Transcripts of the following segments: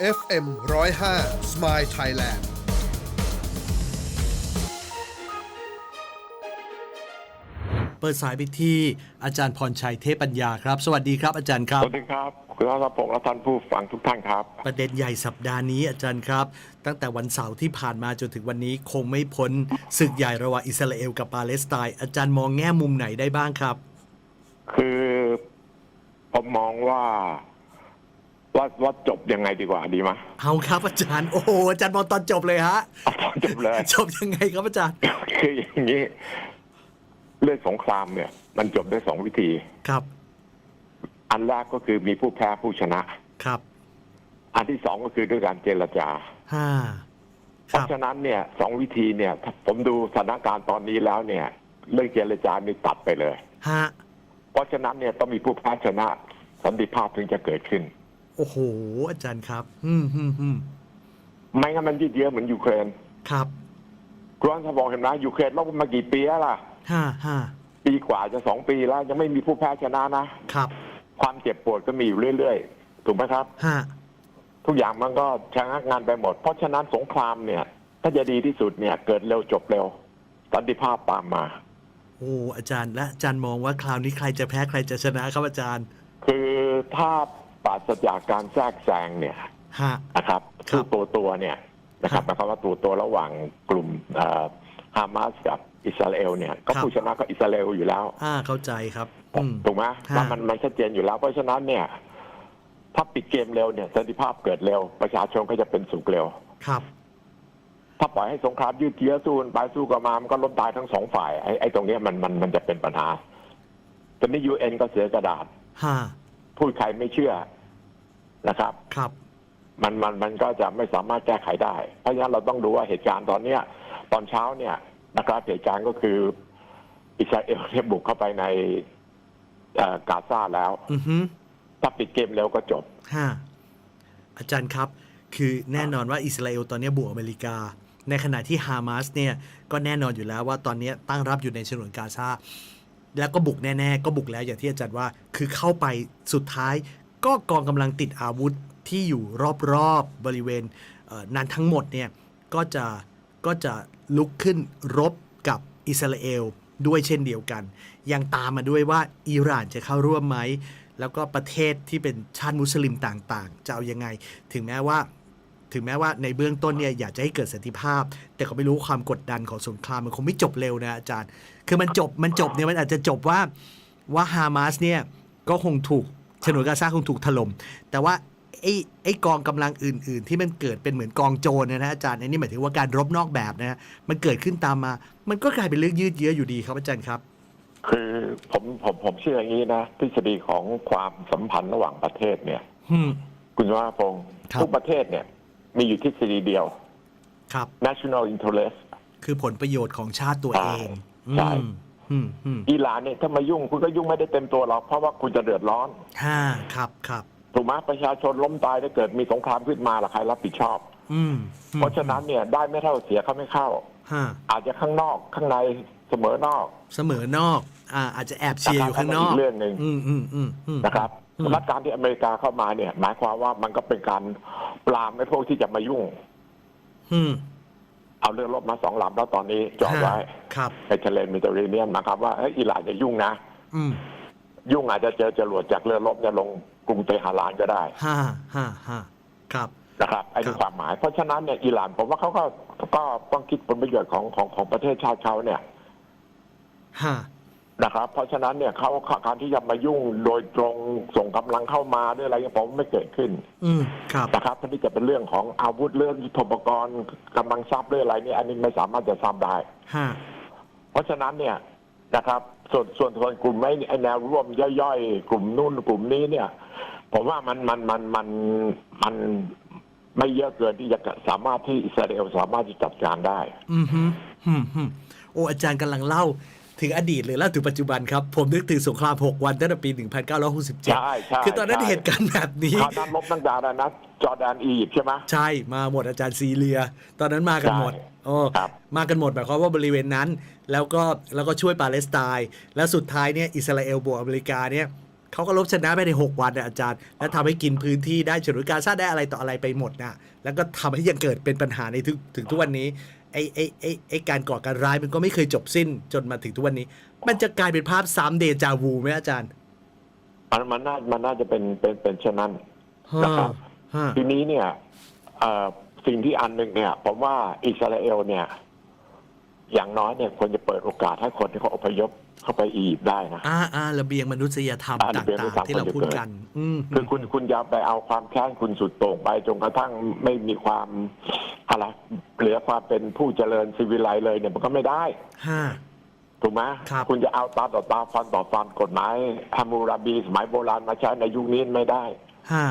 FM 105 Smile Thailand เปิดสายไปที่อาจารย์พรชัยเทพปัญญาครับ สวัสดีครับอาจารย์ครับ สวัสดีครับคุณรัตพงศ์และท่านผู้ฟังทุกท่านครับ ประเด็นใหญ่สัปดาห์นี้อาจารย์ครับ ตั้งแต่วันเสาร์ที่ผ่านมาจนถึงวันนี้คงไม่พ้นศึกใหญ่ระหว่างอิสราเอลกับปาเลสไตน์อาจารย์มองแง่มุมไหนได้บ้างครับ คือผมมองว่า ว่าว่าจบยังไงดีกว่าดีไหมเอาครับอาจารย์โอ้โหอาจารย์มองตอนจบเลยฮะเอาตอนจบเลย จบยังไงครับอาจารย์ คืออย่างนี้ เรื่องสงครามเนี่ย มันจบได้สองวิธี ครับ อันแรกก็คือมีผู้แพ้ผู้ชนะ ครับ อันที่สองก็คือด้วยการเจรจาห้าเพครัราะบฉะนั้นเนี่ยสองวิธีเนี่ยถ้าผมดูสถานการณ์ตอนนี้แล้วเนี่ย เรื่องเจรจานี่ตัดไปเลยห้าเพราะฉะนั้นเนี่ยต้องมีผู้แพ้ชนะสันติภาพถึงจะเกิดขึ้น โอ้โห อาจารย์ครับ อืมอืมอืมไม่งั้นมันยืดเยื้อเหมือนยูเครนครับกรอนสบอกเห็นไหมยูเครนลบมากี่ปีแล้วล่ะ ห้าห้าปีกว่าจะสองปีแล้วยังไม่มีผู้แพ้ชนะนะ ครับความเจ็บปวดก็มีอยู่เรื่อยๆ ถูกไหมครับ ห้าทุกอย่างมันก็ชะงักงานไปหมด เพราะฉะนั้นสงครามเนี่ย ถ้าจะดีที่สุดเนี่ย เกิดเร็วจบเร็วสันติภาพตามมา โอ้อาจารย์และอาจารย์มองว่าคราวนี้ใครจะแพ้ใครจะชนะครับอาจารย์ คือถ้า ปราศจากการแทรกแซงเนี่ยฮะ นะครับครับคือตัวตัวเนี่ยนะครับคหรับมายความว่าตัวตัวระหว่างกลุ่มฮามาสกับอิสราเอลเนี่ยก็ครับ ผู้ชนะก็อิสราเอลอยู่แล้วอ่าเข้าใจครับ อืม ถูกไหมฮะมันมันมันชัดเจนอยู่แล้ว เพราะฉะนั้นเนี่ยถ้าปิดเกมเร็วเนี่ยสันติภาพเกิดเร็ว ประชาชนก็จะเป็นสุขเร็ว ครับ ถ้าปล่อยให้สงครามยืดเยื้อสู้กันไปสู้กันมามันก็ล้มตายทั้งสองฝ่ายไอ้ไอ้ตรงเนี้ยมันมันมันจะเป็นปัญหาตอนนี้ยูเอ็นก็เสียกระดาษ ฮะ พูดใครไม่เชื่อนะครับ ครับ มันมันมันก็จะไม่สามารถแก้ไขได้ เพราะฉะนั้นเราต้องดูว่าเหตุการณ์ตอนเนี้ย ตอนเช้าเนี่ยนะครับเหตุการณ์ก็คือ อิสราเอลเนี่ยบุกเข้าไปในเอ่อกาซาแล้วอือฮึถ้าปิดเกมเร็วก็จบฮะอาจารย์ครับ คือแน่นอนว่าอิสราเอลตอนนี้บวกอเมริกา ในขณะที่ฮามาสเนี่ย ก็แน่นอนอยู่แล้วว่าตอนนี้ตั้งรับอยู่ในฉนวนกาซา แล้วก็บุกแน่ ๆ ก็บุกแล้วอย่างที่อาจารย์ว่า คือเข้าไปสุดท้าย ก็กองกำลังติดอาวุธที่อยู่รอบๆบริเวณเนั้นทั้งหมดเนี่ยก็จะก็จะลุกขึ้นรบกับอิสราเอลด้วยเช่นเดียวกัน ยังตามมาด้วยว่าอิหร่านจะเข้าร่วมไหม แล้วก็ประเทศที่เป็นชาติมุสลิมต่างๆ จะเอายังไง ถึงแม้ว่า ถึงแม้ว่าในเบื้องต้นเนี่ยอยากจะให้เกิดสันติภาพ แต่ก็ไม่รู้ความกดดันของสงครามมันคงไม่จบเร็วนะอาจารย์ คือมันจบมันจบเนี่ยมันอาจจะจบว่าว่าฮามาสเนี่ยก็คงถูกฉนวนกาซาคงถูกถล่มแต่ว่าไอ้ไอ้กองกำลังอื่น ๆ ที่มันเกิดเป็นเหมือนกองโจรนะนะอาจารย์อันนี้หมายถึงว่าการรบนอกแบบนะฮะมันเกิดขึ้นตามมา มันก็กลายเป็นเรื่องยืดเยื้ออยู่ดีครับอาจารย์ครับ คือผมผมผมเชื่ออย่างนี้นะทฤษฎีของความสัมพันธ์ระหว่างประเทศเนี่ยอืมคุณวราพงศ์ครับทุกประเทศเนี่ย มีอยู่ทฤษฎีเดียว ครับ national interest คือผลประโยชน์ของชาติตัวเองใช่ อืมอืมอืมอิหร่านเนี่ยถ้ามายุ่งคุณก็ยุ่งไม่ได้เต็มตัวหรอกเพราะว่าคุณจะเดือดร้อน ห้าครับครับ ถูกไหมประชาชนล้มตายถ้าเกิดมีสงครามขึ้นมาล่ะใครรับผิดชอบ อืมอืมเพราะฉะนั้นเนี่ยได้ไม่เท่าเสียเขาไม่เข้า ห้าอาจจะข้างนอกข้างในเสมอนอก เสมอนอก อ่า อาจจะแอบเชียร์อยู่ข้างนอกอีกเรื่องหนึ่ง อืมอืมอืมอืม นะครับอืม รัฐการที่อเมริกาเข้ามาเนี่ย หมายความว่ามันก็เป็นการปรามไอ้พวกที่จะมายุ่ง อืม เอาเรือรบมาสองลำแล้วตอนนี้จอดไว้ครับ ในทะเลเมดิเตอร์เรเนียนนะครับ ว่าเฮ้ยอิหร่านจะยุ่งนะ อืม ยุ่งอาจจะเจอจรวดจากเรือรบเนี่ยลงกรุงเตหะรานก็ได้ห้าห้าห้าครับ นะครับไอ้ครันี่บความหมาย เพราะฉะนั้นเนี่ยอิหร่านผมว่าเขาก็ก็ต้องคิดผลประโยชน์ของของของประเทศชาติเขาเนี่ยห้า นะครับ เพราะฉะนั้นเนี่ยเขาการที่จะมายุ่งโดยตรงส่งกำลังเข้ามาด้วยอะไรเนี่ยผมว่าไม่เกิดขึ้น อืมครับนะครับเพราะนี่จะเป็นเรื่องของอาวุธเรื่องยุทโธปกรณ์กำลังทรัพย์เรื่องอะไรเนี่ยอันนี้ไม่สามารถจะทราบได้ห้าเพราะฉะนั้นเนี่ยนะครับ ส่วนส่วนส่วนกลุ่มไม่ไอแนวร่วมย่อยๆ กลุ่มนู่นกลุ่มนี้เนี่ย ผมว่ามันมันมันมันมันไม่เยอะเกินที่จะสามารถที่อิสราเอลสามารถที่จัดการได้ อืมฮึอืมฮึโอ้อาจารย์กำลังเล่า ถึงอดีตเลยเล่าถึงปัจจุบันครับ ผมนึกถึงสงคราม 6 วันตั้งแต่ปี 1967ใช่ใช่คือตอนนั้นใช่เหตุการณ์แบบนี้คราวนั้นลบตั้งแต่อะไรนะจอร์แดนอียิปต์ใช่ไหมใช่มาหมดอาจารย์ซีเรีย ตอนนั้นมากันหมดใช่โอ้ครับมากันหมดหมายความว่าบริเวณนั้น แล้วก็แล้วก็ช่วยปาเลสไตน์แล้วสุดท้ายเนี่ยอิสราเอลบวกอเมริกาเนี่ยเขาก็ลบชนะไปใน 6 วันนะอาจารย์ แล้วทำให้กินพื้นที่ได้ฉนวนกาซาได้อะไรต่ออะไรไปหมดนะแล้วก็ทำให้ยังเกิดเป็นปัญหาในถึงถึงทุกวันนี้ ไอ้ไอ้ไอ้ไอ้การก่อการร้ายมันก็ไม่เคยจบสิ้นจนมาถึงทุกวันนี้ มันจะกลายเป็นภาพซ้ำเดจาวูไหมอาจารย์มันมันน่ามันน่าจะเป็นเป็นเป็นเช่นนั้นนะครับฮะทีนี้เนี่ยเอ่อสิ่งที่อันหนึ่งเนี่ยผมว่าอิสราเอลเนี่ย อย่างน้อยเนี่ยควรจะเปิดโอกาสให้คนที่เขาอพยพเข้าไปอียิปต์ได้นะอ่าอ่าระเบียงมนุษยธรรมอ่าตระเบียงมนุษยธรร่ามงๆที่เราพูดกันอืมคือคุณคุณอย่าไปเอาความแค้นคุณสุดโต่งไปจนกระทั่งไม่มีความอะไรเหลือความเป็นผู้เจริญซีวิไลซ์เลยเนี่ยมันก็ไม่ได้ห้าถูกไหมครับคุณจะเอาตาต่อตาฟันต่อฟันกฎหมายฮามูราบีสมัยโบราณมาใช้ในยุคนี้ไม่ได้ห้า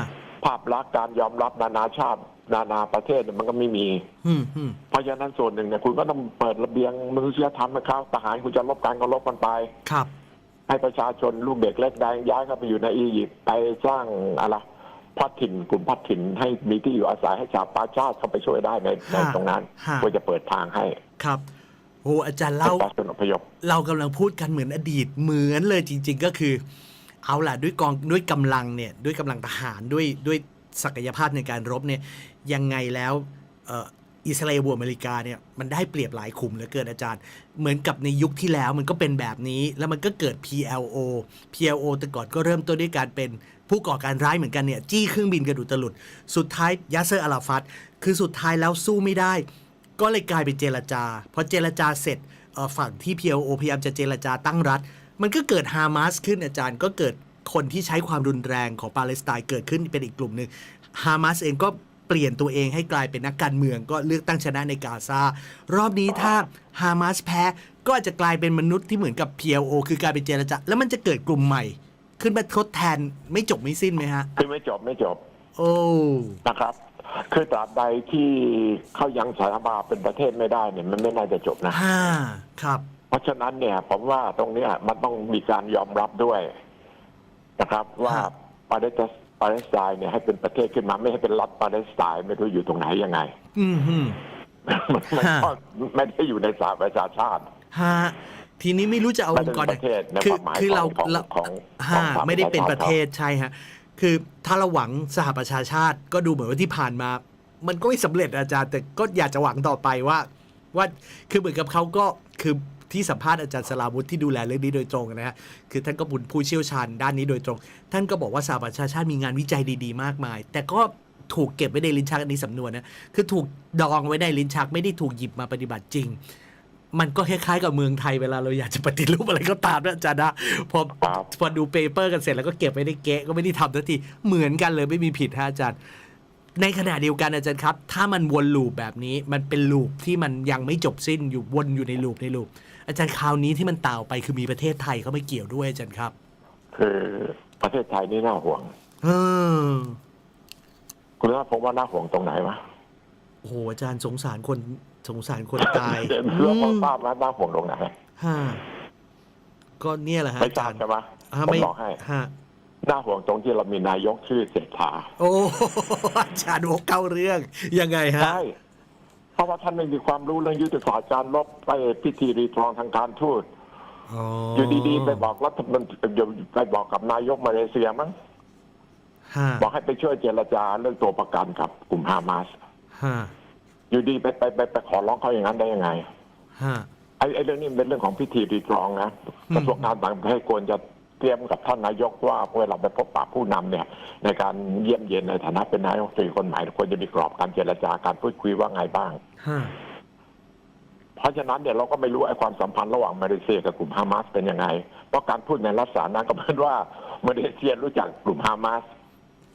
ภาพลักษณ์การยอมรับนานาชาติ นานาประเทศเนี่ยมันก็ไม่มีอืมอืมเพราะฉะนั้นส่วนหนึ่งเนี่ยคุณก็ต้องเปิดระเบียงมนุษยธรรมนะครับทหารคุณจะลบการก็ลบกันไปครับ ให้ประชาชนลูกเด็กเล็กแดงย้ายเข้าไปอยู่ในอียิปต์ไปสร้างอะไรพัดถิ่นกลุ่มพัดถิ่นให้มีที่อยู่อาศัยให้ชาวปาชาติเข้าไปช่วยได้ในในฮะตรงนั้นฮะควรจะเปิดทางให้ครับโอ้อาจารย์ให้เล่าประชาชนอพยพเรากำลังพูดกันเหมือนอดีตเหมือนเลยจริง ๆ ก็คือ เอาล่ะด้วยกองด้วยกำลังเนี่ยด้วยกำลังทหารด้วยด้วย ศักยภาพในการรบเนี่ยยังไงแล้วอิสราเอลบวกอเมริกาเนี่ยมันได้เปรียบหลายขุมเหลือเกินอาจารย์ เหมือนกับในยุคที่แล้วมันก็เป็นแบบนี้ แล้วมันก็เกิด PLO PLO แต่ก่อนก็เริ่มต้นด้วยการเป็นผู้ก่อการร้ายเหมือนกันเนี่ยจี้เครื่องบินกระดุตลุด สุดท้ายยาเซอร์อาราฟัตคือสุดท้ายแล้วสู้ไม่ได้ ก็เลยกลายเป็นเจรจาพอเจรจาเสร็จฝั่งที่ PLO พยายามจะเจรจาตั้งรัฐ มันก็เกิดฮามาสขึ้นอาจารย์ก็เกิด คนที่ใช้ความรุนแรงของปาเลสไตน์เกิดขึ้นเป็นอีกกลุ่มหนึ่งฮามาสเองก็เปลี่ยนตัวเองให้กลายเป็นนักการเมืองก็เลือกตั้งชนะในกาซารอบนี้ถ้าฮามาสแพ้ก็อาจจะกลายเป็นมนุษย์ที่เหมือนกับ PLO คือกลายเป็นเจรจาแล้วมันจะเกิดกลุ่มใหม่ ขึ้นมาทดแทนไม่จบไม่สิ้นไหมฮะคือไม่จบไม่จบ โอ้นะครับคือตราบใดที่เขายังสารภาพเป็นประเทศไม่ได้เนี่ยมันไม่น่าจะจบนะห้าครับ เพราะฉะนั้นเนี่ยผมว่าตรงเนี้ยมันต้องมีการยอมรับด้วย นะครับ ว่าครับ ปาเลสไตน์ปาเลสไตน์เนี่ยให้เป็นประเทศขึ้นมาไม่ให้เป็นรัฐปาเลสไตน์ไม่รู้อยู่ตรงไหนยังไง อืมฮึ มันมันฮะก็ไม่ได้อยู่ในสหประชาชาติ ฮะทีนี้ไม่รู้จะเอาองค์กรไม่ได้เป็นประเทศในคือความหมายคือเราของเราของฮะของสหไม่ได้เป็นประปชาชาติระเทศใช่ฮะคือถ้าเราหวังสหประชาชาติก็ดูเหมือนว่าที่ผ่านมา มันก็ไม่สำเร็จอาจารย์ แต่ก็อยากจะหวังต่อไปว่า ว่าคือเหมือนกับเขาก็คือ ที่สัมภาษณ์อาจารย์สลาวุธที่ดูแลเรื่องนี้โดยตรงนะฮะคือท่านก็บุญผู้เชี่ยวชาญด้านนี้โดยตรง ท่านก็บอกว่าสหประชาชาติมีงานวิจัยดี ๆ มากมาย แต่ก็ถูกเก็บไว้ในลิ้นชักอันนี้สำนวนนะคือถูกดองไว้ในลิ้นชักไม่ได้ถูกหยิบมาปฏิบัติจริง มันก็คล้ายๆกับเมืองไทยเวลาเราอยากจะปฏิรูปอะไรก็ตามนะอาจารย์นะพอครับพอดูเปเปอร์กันเสร็จแล้วก็เก็บไว้ในเก๊ะก็ไม่ได้ทำทันทีเหมือนกันเลยไม่มีผิดฮะอาจารย์ในขณะเดียวกันอาจารย์ครับ ถ้ามันวนลูปแบบนี้มันเป็นลูปที่มันยังไม่จบสิ้นอยู่วนอยู่ในลูปในลูป อาจารย์คราวนี้ที่มันต่าวไปคือมีประเทศไทยเข้าไม่เกี่ยวด้วยอาจารย์ครับ คือประเทศไทยนี่น่าห่วงเออคุณว่าผมว่าน่าห่วงตรงไหนวะโอ้โหอาจารย์สงสารคนสงสารคนตายเรื่องของทราบนะน่าห่วงตรงไหนฮะก็เนี่ยแหละฮะไม่อาทราจาบรย์ใช่ไหมอ่าผมไม่บอกให้ฮะน่าห่วงตรงที่เรามีนายกชื่อเศรษฐาโอ้อาจารย์วกเก้าเรื่องยังไงฮะใช่เพ ราะว่าท่านไม่มีความรู้เรื่องยุทธศาสตร์การลบไปพิธีรีตรองทางการทูตอ๋ออยู่ดีๆไปบอกรัฐมนตรีไปบอกกับนายกมาเลเซียมั้งฮะบอกให้ไปช่วยเจรจาเรื่องตัวประกันกับกลุ่มฮามาสฮะอยู่ดีไปไปไปไปขอร้องเขาอย่างนั้นได้ยังไงฮะไอ้ไอ้เรื่องนี้มันเป็นเรื่องของพิธีรีตรองนะอืมกระทรวงการต่างประเทศควรจะ เตรียมกับท่านนายกว่าเวลาไปพบปะผู้นำเนี่ยในการเยี่ยมเยียนในฐานะเป็นนายกรัฐมนตรีคนใหม่ควรจะมีกรอบการเจรจาการพูดคุยว่าไงบ้างฮะเพราะฉะนั้นเนี่ยเราก็ไม่รู้ไอ้ความสัมพันธ์ระหว่างมาเลเซียกับกลุ่มฮามาสเป็นยังไง เพราะการพูดในลักษณะนั้นก็เป็นว่ามาเลเซียรู้จักกลุ่มฮามาส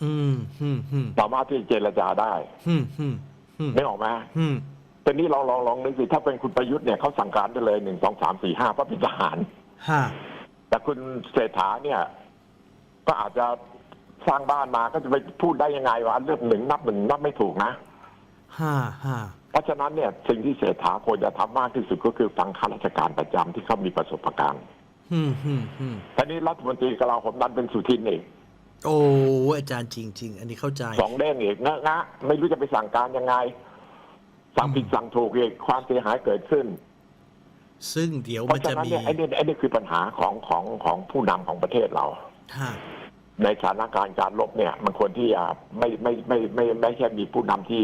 อืมฮึมฮึมสามารถที่จะเจรจาได้ฮึมฮึมฮึมไม่ออกไหมฮึมแต่นี่ลองลองลองนึกสิถ้าเป็นคุณประยุทธ์เนี่ยเขาสั่งการได้เลยหนึ่งสองสามสี่ห้าเพราะเป็นทหารฮะ แต่คุณเศรษฐาเนี่ย ก็อาจจะสร้างบ้านมาก็จะไปพูดได้ยังไงว่าเรื่องหนึ่งนับหนึ่งนับไม่ถูกนะฮะฮะเพราะฉะนั้นเนี่ยสิ่งที่เศรษฐาควรจะทำมากที่สุดก็คือฟังข้าราชการประจำที่เขามีประสบการณ์ฮึมฮึมฮึมทีนี้รัฐมนตรีกลาโหมดันเป็นสุทินเองโอ้อาจารย์จริง ๆ อันนี้เข้าใจสองเด้งอีกนะนะไม่รู้จะไปสั่งการยังไงสั่งผิดสั่งถูกอีกความเสียหายเกิดขึ้น ซึ่งเดี๋ยวเพมันราะฉะจะนั้นมีเนี่ยไอ้นี่ไอ้นี่คือปัญหาของของของผู้นำของประเทศเรา ฮะในสถานการณ์การลบเนี่ย มันควรที่จะไม่ไม่ไม่ไม่ไม่ใช่มีผู้นำที่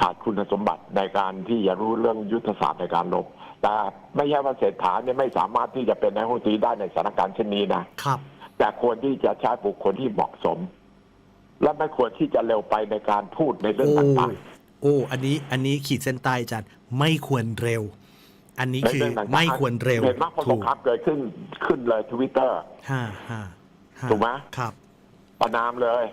ขาดคุณสมบัติในการที่จะรู้เรื่องยุทธศาสตร์ในการลบ แต่ไม่ใช่ว่าเศรษฐาเนี่ยไม่สามารถที่จะเป็นนายกรัฐมนตรีได้ในสถานการณ์เช่นนี้นะ ครับ แต่ควรที่จะใช้บุคคลที่เหมาะสม และไม่ควรที่จะเร็วไปในการพูดในเรื่องโอ้ต่างโอ้ อันนี้ อันนี้ขีดเส้นใต้อาจารย์ไม่ควรเร็ว อันนี้ๆในคือเรื่องต่างๆไม่ควรเร็วเห็นว่าพอสถูงกครามเกิดขึ้นขึ้นเลยทวิตเตอร์ฮ่าฮ่าฮ่าถูกไหมครับ ประนามเลย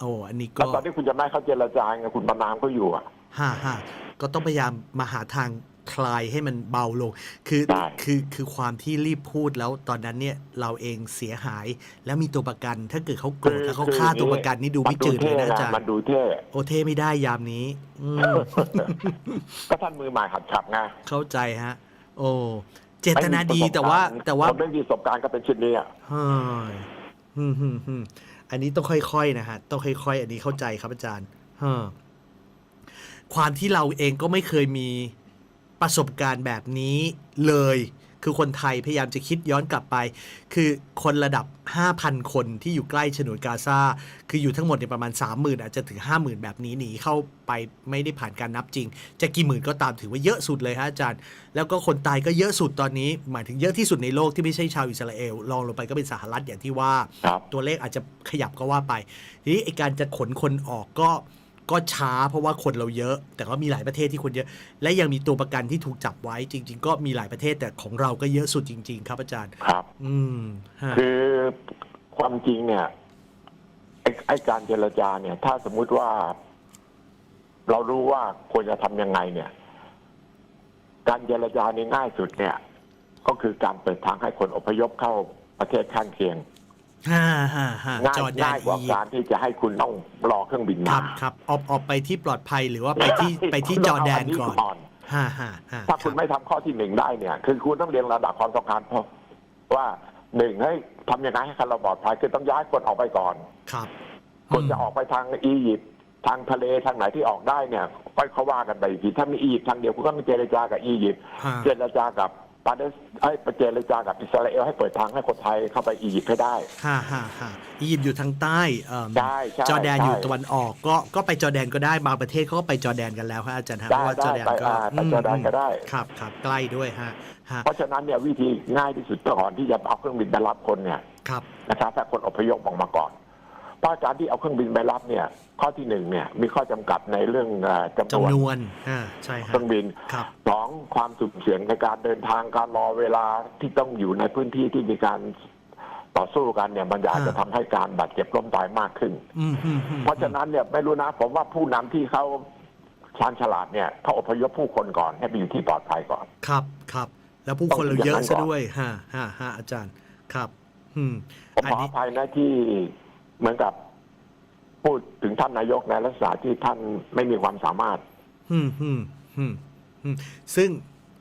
โอ้อันนี้แล้ก็วตอนนี้คุณจะไม่ให้เขาเจรจาไงคุณประนามเขาอยู่อะฮ่าฮ่าก็ต้องพยายามมาหาทางคลายให้มันเบาลง คือได้คือคือความที่รีบพูดแล้วตอนนั้นเนี่ยเราเองเสียหายแล้วมีตัวประกัน ถ้าเกิดเขาโกรธถ้าเขาฆ่าตัวประกันนี่ดูไม่จืดเลยนะอาจารย์มันดูเท่โอเทไม่ได้ยามนี้อืมก็ท่านมือใหม่หัดขับไงเข้าใจฮะ โอ้เจตนาดีแต่ว่า แต่ว่าคนไม่มีประสบการณ์ก็เป็นเช่นนี้อะเฮ้ยฮึ่มฮึ่มฮึ่มอันนี้ต้องค่อยๆนะฮะต้องค่อยๆ อันนี้เข้าใจครับอาจารย์เฮ้อความที่เราเองก็ไม่เคยมีประสบการณ์แบบนี้เลย คือคนไทยพยายามจะคิดย้อนกลับไป คือคนระดับ 5,000 คนที่อยู่ใกล้ฉนวนกาซาคืออยู่ทั้งหมดเนี่ยประมาณ 30,000 อาจจะถึง 50,000 แบบนี้หนีเข้าไปไม่ได้ผ่านการนับจริง จะกี่หมื่นก็ตามถือว่าเยอะสุดเลยฮะอาจารย์ แล้วก็คนตายก็เยอะสุดตอนนี้ หมายถึงเยอะที่สุดในโลกที่ไม่ใช่ชาวอิสราเอลรองลงไปก็เป็นสหรัฐอย่างที่ว่าครับตัวเลขอาจจะขยับก็ว่าไปทีนี้ไอการจะขนคนออกก็ ก็ช้าเพราะว่าคนเราเยอะ แต่ก็มีหลายประเทศที่คนเยอะ และยังมีตัวประกันที่ถูกจับไว้จริง ๆ ก็มีหลายประเทศแต่ของเราก็เยอะสุดจริง ๆ ครับอาจารย์ ครับ อืมฮะคือความจริงเนี่ยไอ้ไอ้การเจรจาเนี่ย ถ้าสมมุติว่า เรารู้ว่าควรจะทำยังไงเนี่ย การเจรจานี่ง่ายสุดเนี่ย ก็คือการเปิดทางให้คนอพยพเข้าประเทศข้างเคียง ฮ่าฮ่าฮ่าง่ายจอร์แดนง่ายกว่าอียิปการต์ที่จะให้คุณต้องรอเครื่องบินคมารับครับออกออกไปที่ปลอดภัยหรือว่าไปที่ไปที่จอร์แดนก่อนฮ่าฮ่าฮ่าถ้าคุณไม่ทำข้อที่หนึ่งได้เนี่ย คือคุณต้องเรียงระดับความต้องการพอว่าหนึ่งให้ทำยังไงให้คนเราปลอดภัยคือต้องย้ายคนออกไปก่อน ครับคนจะออกไปทางอียิปต์ทางทะเลทางไหนที่ออกได้เนี่ยก็เขาว่ากันไปอีกทีถ้ามีอียิปต์ทางเดียวคุณก็ไม่เจรจากับอียิปต์ ฮ่า เจรจากับ ปาเลสให้ไปเจรจากับอิสราเอลให้เปิดทางให้คนไทยเข้าไปอียิปต์ให้ได้ ฮ่าฮ่าฮ่าอียิปต์อยู่ทางใต้เอิ่มใช่ใช่จอร์แดนใช่ อยู่ตะวันออก ก็ก็ไปจอร์แดนก็ได้บางประเทศเขาก็ไปจอร์แดนกันแล้วฮะอาจารย์ฮะเพได้ราะว่าจอได้ร์แดนไปก็อ่าไปจอร์แดนก็ได้ครับครับใกล้ด้วยฮะฮะเพราะฉะนั้นเนี่ยวิธีง่ายที่สุดก่อนที่จะเอาเครื่องบินไปรับคนเนี่ยครับนะครับถ้าคนอพยพออกมาก่อน เพราะการที่เอาเครื่องบินไปรับเนี่ย ข้อที่หนึ่งเนี่ย มีข้อจำกัดในเรื่องเอ่อจำนวนจำนวนอ่าใช่เคฮะรื่องบินครับสองความสุ่มเสี่ยงในการเดินทางการรอเวลาที่ต้องอยู่ในพื้นที่ที่มีการต่อสู้กันเนี่ยมันอาจจะทำให้การบาดเจ็บล้มตายมากขึ้นอืมอืมอืมเพราะฉะนั้นเนี่ยไม่รู้นะผมว่าผู้นำที่เขาชาญฉลาดเนี่ยเขาอพยพผู้คนก่อนให้ไปอยู่ที่ปลอดภัยก่อน ครับครับ แล้วผู้คนเราเยอะซะด้วยฮะฮะฮะอาจารย์ครับ อืมผมอันขออนี้ภัยนะที่ เหมือนกับพูดถึงท่านนายกในลักษณะที่ท่านไม่มีความสามารถ อืมอืมอืมอืมซึ่ง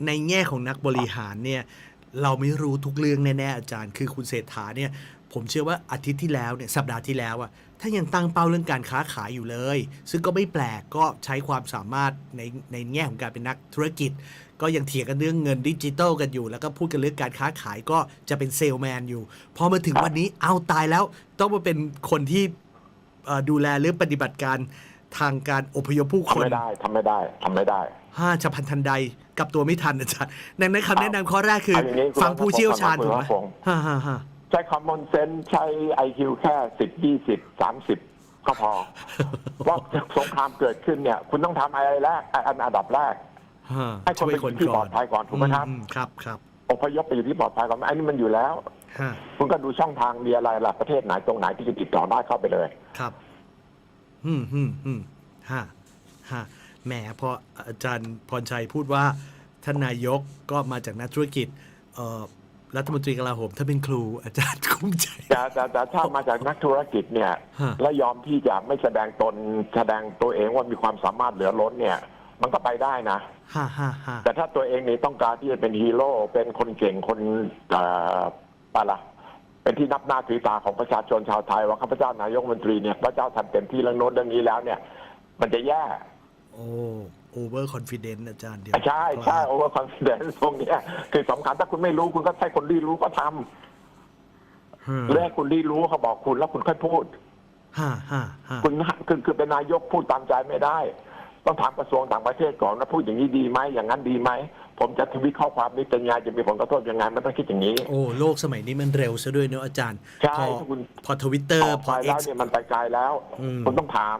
ในแง่ของนักบริหารเนี่ย เราไม่รู้ทุกเรื่องแน่ๆอาจารย์ คือคุณเศรษฐาเนี่ย ผมเชื่อว่าอาทิตย์ที่แล้วเนี่ยสัปดาห์ที่แล้วอะถ้ายังตั้งเป้าเรื่องการค้าขายอยู่เลย ซึ่งก็ไม่แปลกก็ใช้ความสามารถในในแง่ของการเป็นนักธุรกิจ ก็ยังเถียงกันเรื่องเงินดิจิตอลกันอยู่ แล้วก็พูดกันเรื่องการค้าขายก็จะเป็นเซลแมนอยู่ พอมาถึงวันนี้เอาตายแล้ว ต้องมาเป็นคนที่เอ่อดูแลเรื่องปฏิบัติการทางการอพยพผู้ทำคนไม่ได้ทำไม่ได้ทำไม่ได้ห้าจะพันทันใดกลับตัวไม่ทันอาจารย์ดังนั้นคำแนะนำข้อแรกคือเอาอย่างนี้คุณฟังผู้เชี่ยวชาญคุณถูกไหมรัฐพงศ์ฮ่าฮ่าฮ่าใช้คอมมอนเซนส์ใช้ไอคิวแค่สิบยี่สิบสามสิบก็พอว่าสงครามเกิดขึ้นเนี่ย คุณต้องทำอะไรแรกอันอันดับแรก ฮ่าให้คนช่วยไปคนที่ก่ปลออนดภัยก่อนถูกไหมครับอืครับครับอพยพไปอยู่ที่ปลอดภัยก่อนอันนี้มันอยู่แล้วฮ่าคุณก็ดูช่องทางมีอะไรล่ะประเทศไหนตรงไหนที่จะติดต่อได้เข้าไปเลย ครับอืมอืมอืมฮ่าฮ่าแหมพออาจารย์พรชัยพูดว่าท่านนายกก็มาจากนักธุรกิจเอ่อรัฐมนตรีกลาโหมถ้าเป็นครูอาจารย์คุ้มใจ แต่แต่แต่ถ้ามาจากนักธุรกิจเนี่ย ฮะ และยอมที่จะไม่แสดงตนแสดงตัวเองว่ามีความสามารถเหลือล้นเนี่ย มันก็ไปได้นะ ฮ่าฮ่าฮ่าแต่ถ้าตัวเองนี่ต้องการที่จะเป็นฮีโร่เป็นคนเก่งคนเอ่ออะไรล่ะเป็นที่นับหน้าถือตาของประชาชนชาวไทย ว่าข้าพเจ้านายกรัฐมนตรีเนี่ยพระเจ้าทำเต็มที่เรื่องโน้นเรื่องนี้แล้วเนี่ย มันจะแย่โอ้โอเวอร์คอนฟิเดนต์อาจารย์เดี๋ยวใช่ใช่โอเวอร์คอนฟิเดนซ์ตรงเนี้ยคือสำคัญถ้าคุณไม่รู้คุณก็ใช้คนที่รู้ก็ทำอืมแรกคุณรีรู้เขาบอกคุณแล้วคุณค่อยพูด ฮ่าฮ่าฮ่าคุณคือคือเป็นนายกพูดตามใจไม่ได้ ต้องถามกระทรวงต่างประเทศก่อนว่าพูดอย่างนี้ดีไหมอย่างนั้นดีไหมผมจะทวิตข้อความนี้เป็นไงจะมีผลกระทบยังไงมันต้องคิดอย่างนี้ โอ้โลกสมัยนี้มันเร็วซะด้วยเนอะอาจารย์ใช่พอถ้าคุณพอทวิตเตอร์ออกพอไปเอ็แล้กวซ์เนี่ยมันไปไกลแล้วอืมคุณต้องถาม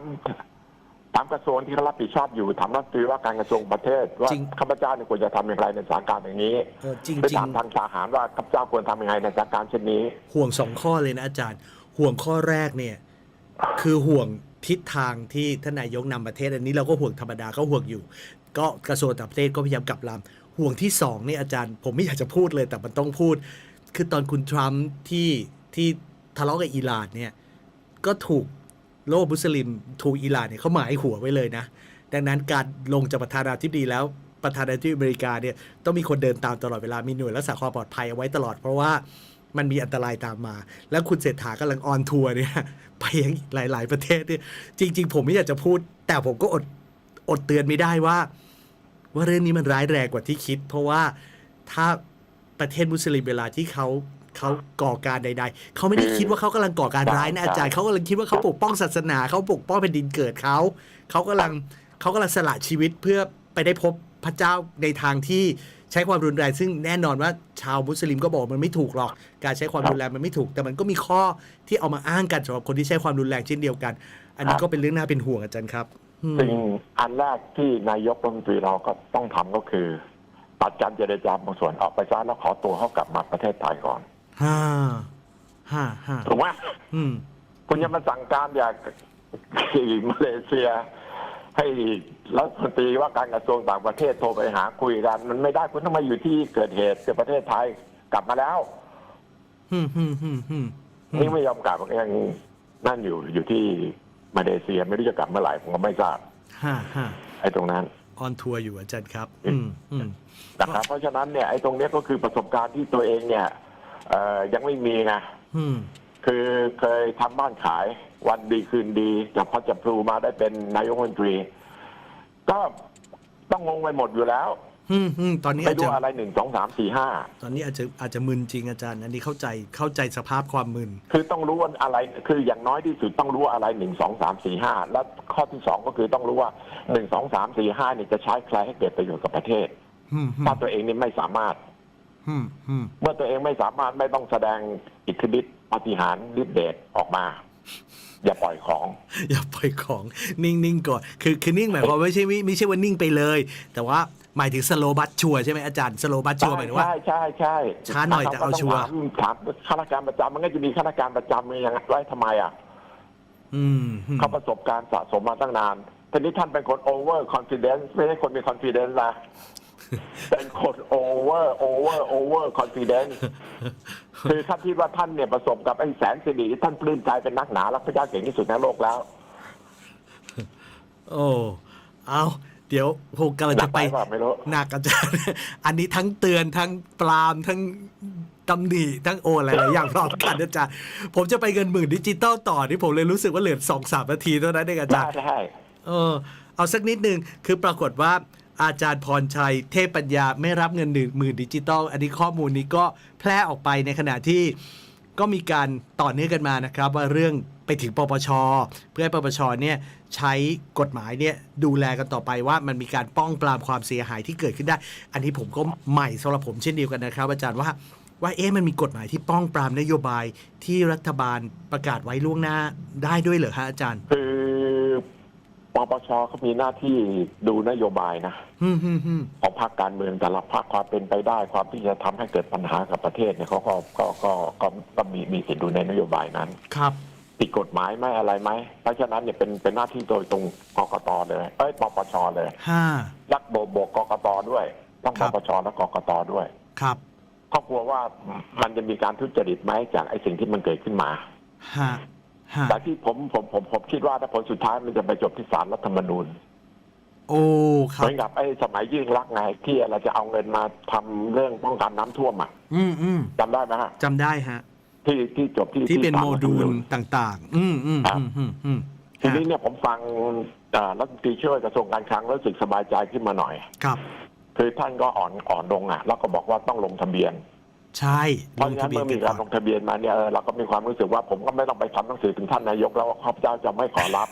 ถามกระทรวงที่เขารับผิดชอบอยู่ถามรัฐมนตรีว่าการกระทรวงประเทศว่าจริงข้าพเจ้าเนี่ยควรจะทำอย่างไรในสถานการณ์อย่างนี้เออจริงไปจริงถามทางทหารว่าข้าพเจ้าควรทำยังไงในสถานการณ์เช่นนี้ ห่วงสองข้อเลยนะอาจารย์ ห่วงข้อแรกเนี่ย คือห่วง ทิศทางที่ท่านนายกนำประเทศอันนี้เราก็ห่วงธรรมดาก็ห่วงอยู่ ก็กระทรวงต่างประเทศก็พยายามกลับลำห่วงที่สองเนี่ยอาจารย์ ผมไม่อยากจะพูดเลยแต่มันต้องพูด คือตอนคุณทรัมป์ที่ที่ทะเลาะกับอิหร่านเนี่ยก็ถูกโลกมุสลิมถูกอิหร่านเนี่ยเขาหมายหัวไว้เลยนะ ดังนั้นการลงจากประธานาธิบดีแล้วประธานาธิบดีอเมริกาเนี่ยต้องมีคนเดินตามตลอดเวลามีหน่วยรักษาความปลอดภัยเอาไว้ตลอดเพราะว่ามันมีอันตรายตามมา แล้วคุณเศรษฐากำลังออนทัวร์เนี่ย ไปยังหลาย ๆ ประเทศเนี่ยจริง ๆ ผมไม่อยากจะพูด แต่ผมก็อดอดเตือนไม่ได้ว่า ว่าเรื่องนี้มันร้ายแรงกว่าที่คิด เพราะว่าถ้าประเทศมุสลิมเวลาที่เขาเขาก่อการใด ๆ เขาไม่ได้คิดว่าเขากำลังก่อการร้ายนะอาจารย์เขากำลังคิดว่าเขาปกป้องศาสนาเขาปกป้องแผ่นดินเกิดเขาเขากำลังเขากำลังสละชีวิตเพื่อไปได้พบพระเจ้าในทางที่ ใช้ความรุนแรงซึ่งแน่นอนว่าชาวมุสลิมก็บอกมันไม่ถูกหรอก การใช้ความรุนแรงมันไม่ถูก แต่มันก็มีข้อที่เอามาอ้างกันสำหรับคนที่ใช้ความรุนแรงเช่นเดียวกัน อันนี้ก็เป็นเรื่องน่าเป็นห่วงอาจารย์ครับอืมสิ่งอันแรกที่นายกรัฐมนตรีเราก็ต้องทำก็คือตัดการเจรจาบางส่วนออกไปซะแล้วขอตัวเขากลับมาประเทศไทยก่อนฮ่าฮ่าฮ่าถูกไหมอืมคุณยังมาสั่งการอยากที่มาเลเซีย ให้รัฐมนตรีว่าการกระทรวงต่างประเทศโทรไปหาคุยกัน มันไม่ได้คุณต้องมาอยู่ที่เกิดเหตุคือประเทศไทยกลับมาแล้วอืมอืมอืมอืมนี่ไม่ยอมกลับยังนั่นอยู่อยู่ที่มาเลเซียไม่รู้จะกลับเมื่อไหร่ผมก็ไม่ทราบฮ่าฮ่าไอ้ตรงนั้นออนทัวร์อยู่อาจารย์ครับอืมอืมนะครับเพราะฉะนั้นเนี่ยไอ้ตรงเนี้ยก็คือประสบการณ์ที่ตัวเองเนี่ยเอ่อยังไม่มีไงอืมคือเคยทำบ้านขาย วันดีคืนดีจับพอจับพลูมาได้เป็นนายกรัฐมนตรี ก็ต้องงงไปหมดอยู่แล้วอืมอืมตอนนี้ไม่อาจรู้จะอะไรหนึ่งสองสามสี่ห้าตอนนี้อาจจะอาจจะมึนจริงอาจารย์ อันนี้เข้าใจเข้าใจสภาพความมึน คือต้องรู้ว่าอะไร คืออย่างน้อยที่สุดต้องรู้ว่าอะไรหนึ่งสองสามสี่ห้าแล้วข้อที่สองก็คือต้องรู้ว่าหนึ่งสองสามสี่ห้าเนี่ยจะใช้ใครให้เกิดประโยชน์กับประเทศอืมอืมถ้าตัวเองนี่ไม่สามารถอืมอืมเมื่อตัวเองไม่สามารถไม่ต้องแสดงอิทธิฤทธิ์ปาฏิหาริย์ฤทธิ์เดชออกมา อย่าปล่อยของ อย่าปล่อยของ นิ่งๆก่อน คือคือนิ่งหมายความว่าไม่ใช่ไม่ไม่ใช่ว่านิ่งไปเลย แต่ว่าหมายถึงสโลบัตชัวใช่ไหมอาจารย์สโลบัตชัวหมายถึงว่าใช่ใช่ใช่ช้าหน่อยแต่เอาชัวร์ถมถามข้าราชการประจำมันก็จะมีข้าราชการประจำมีอย่างไว้ทำไมอะอืมอืมเขาประสบการณ์สะสมมาตั้งนานทีนี้ท่านเป็นคน over confidence ไม่ใช่คนมี confidence นะ เป็นคน over over over confidence คือท่านคิดว่าท่านเนี่ยประสบกับไอ้แสนสิริที่ท่านปลื้มใจเป็นนักหนารักพระเจ้าเก่งที่สุดในโลกแล้ว โอ้เอาเดี๋ยวผมกำลังจะไปหนักไปเปล่าไม่รู้ หนักอาจารย์ อันนี้ทั้งเตือนทั้งปรามทั้งตำหนิทั้งโออะไรหลายอย่างพร้อมกันอาจารย์ ผมจะไปเงินหมื่นดิจิตอลต่อที่ผมเลยรู้สึกว่าเหลือสองสามนาทีเท่านั้นเองอาจาได้รย์ได้ เออเอาสักนิดนึงคือปรากฏว่า อาจารย์พรชัย เทพปัญญาไม่รับเงินหนึ่งหมื่นดิจิตอลอันนี้ข้อมูลนี้ก็แพร่ออกไปในขณะที่ก็มีการต่อเนื่องกันมานะครับ ว่าเรื่องไปถึงปปช เพื่อให้ปปชเนี่ยใช้กฎหมายเนี่ยดูแลกันต่อไปว่ามันมีการป้องปรามความเสียหายที่เกิดขึ้นได้ อันนี้ผมก็ใหม่สำหรับผมเช่นเดียวกันนะครับ อาจารย์ว่าว่าเอ๊ะมันมีกฎหมายที่ป้องปรามนโยบายที่รัฐบาลประกาศไว้ล่วงหน้าได้ด้วยเหรอฮะอาจารย์ คือ ปปชเขามีหน้าที่ดูนโยบายนะอืมอืมอืมของพรรคการเมืองแต่ละพรรคความเป็นไปได้ความที่จะทำให้เกิดปัญหากับประเทศเนี่ยเขาก็ก็ก็ก็ก็มีมีสิทธิ์ดูในนโยบายนั้นครับ ผิดกฎหมายไหมอะไรไหมเพราะฉะนั้นเนี่ยเป็นเป็นหน้าที่โดยตรงกกตเลยเอ้ยปปชเลย ห้ารักโบกโบกกกตด้วยต้องคปรับ ปชและกกตด้วยครับ เขากลัวว่ามันจะมีการทุจริตไหมจากไอ้สิ่งที่มันเกิดขึ้นมา ห้า ห้าแต่ที่ผมผมผมผมคิดว่าถ้าผลสุดท้ายมันจะไปจบที่ศาลรัฐธรรมนูญโอ้คเหรับมือนกับไอ้สมัยยิ่งรักษณ์ไงที่เราจะเอาเงินมาทำเรื่องป้องกันน้ำท่วมอะอืมอืมจำได้ไหมฮะจำได้ฮะ ที่ที่จบที่ที่เป็นศาโมรัฐธรดูรลนูญต่างๆ อืมอืมอืมอืมอืมทีนี้เนี่ยผมฟังเอ่อรัฐมนตรีช่วยกระทรวงการคลังแล้วรู้สึกสบายใจขึ้นมาหน่อย ครับ คือท่านก็อ่อนอ่อนลงอะ แล้วก็บอกว่าต้องลงทะเบียน ใช่เพราะฉะนั้นเมื่อมีการลงทะเบียนมาเนี่ยเออเราก็มีความรู้สึกว่าผมก็ไม่ต้องไปทำหนังสือถึงท่านนายกแล้วว่าข้าพเจ้าจะไม่ขอรับ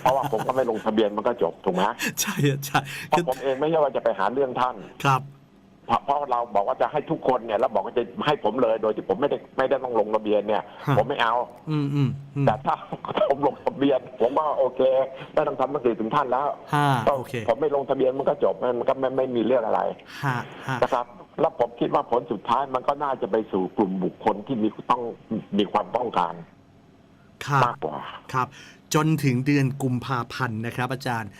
เพราะว่าผมก็ไม่ลงทะเบียนมันก็จบถูกไหมใช่ใช่เพคือราะผมเองไม่ใช่ว่าจะไปหาเรื่องท่าน ครับ เพราะเพราะเราบอกว่าจะให้ทุกคนเนี่ยแล้วบอกว่าจะให้ผมเลย โดยที่ผมไม่ได้ไม่ได้ต้องลงทะเบียนเนี่ย ฮะ ผมไม่เอา อืมอืมอืมแต่ถ้า ผมลงทะเบียน ผมก็โอเคไม่ต้องทำหนังสือถึงท่านแล้วห้าก็โอเคผมไม่ลงทะเบียนมันก็จบมันก็ไม่ไม่มีเรื่องอะไรห้าห้านะครับ แล้วผมคิดว่าผลสุดท้ายมันก็น่าจะไปสู่กลุ่มบุคคลที่มีต้องมีความต้องการครับมากกว่าครับ จนถึงเดือนกุมภาพันธ์นะครับ อาจารย์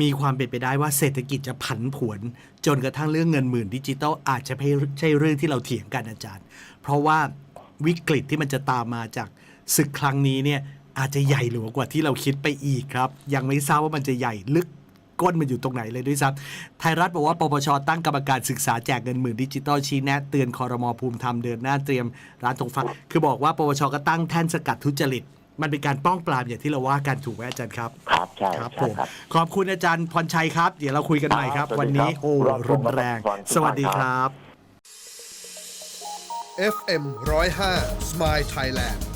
มีความเป็นไปได้ว่าเศรษฐกิจจะผันผวน จนกระทั่งเรื่องเงินหมื่นดิจิตอลอาจจะไม่ใช่เรื่องที่เราเถียงกันอาจารย์ เพราะว่าวิกฤตที่มันจะตามมาจากศึกครั้งนี้เนี่ยอาจจะใหญ่หลวงกว่าที่เราคิดไปอีกครับ ยังไม่ทราบว่ามันจะใหญ่ลึก ก้นมันอยู่ตรงไหนเลยด้วยซ้ำไทยรัฐบอกว่าปปชตั้งกรรมการศึกษาแจกเงินหมื่นดิจิตอลชี้แนะเตือนคอรมอภูมิธรรมเดินหน้าเตรียมร้านตรงฟังคือบอกว่าปปชก็ตั้งแท่นสกัดทุจริตมันเป็นการป้องปรามอย่างที่เราว่ากันถูกไหมอาจารย์ครับ ครับใช่ครับผใช่มครับขอบคุณอาจารย์พรชัยครับ เดี๋ยวเราคุยกันใหม่ครับครับวันนี้สวัสดีครับโอ้รอบรุนแรงรอบสวัสดีคครัรับ FM 105 Smile Thailand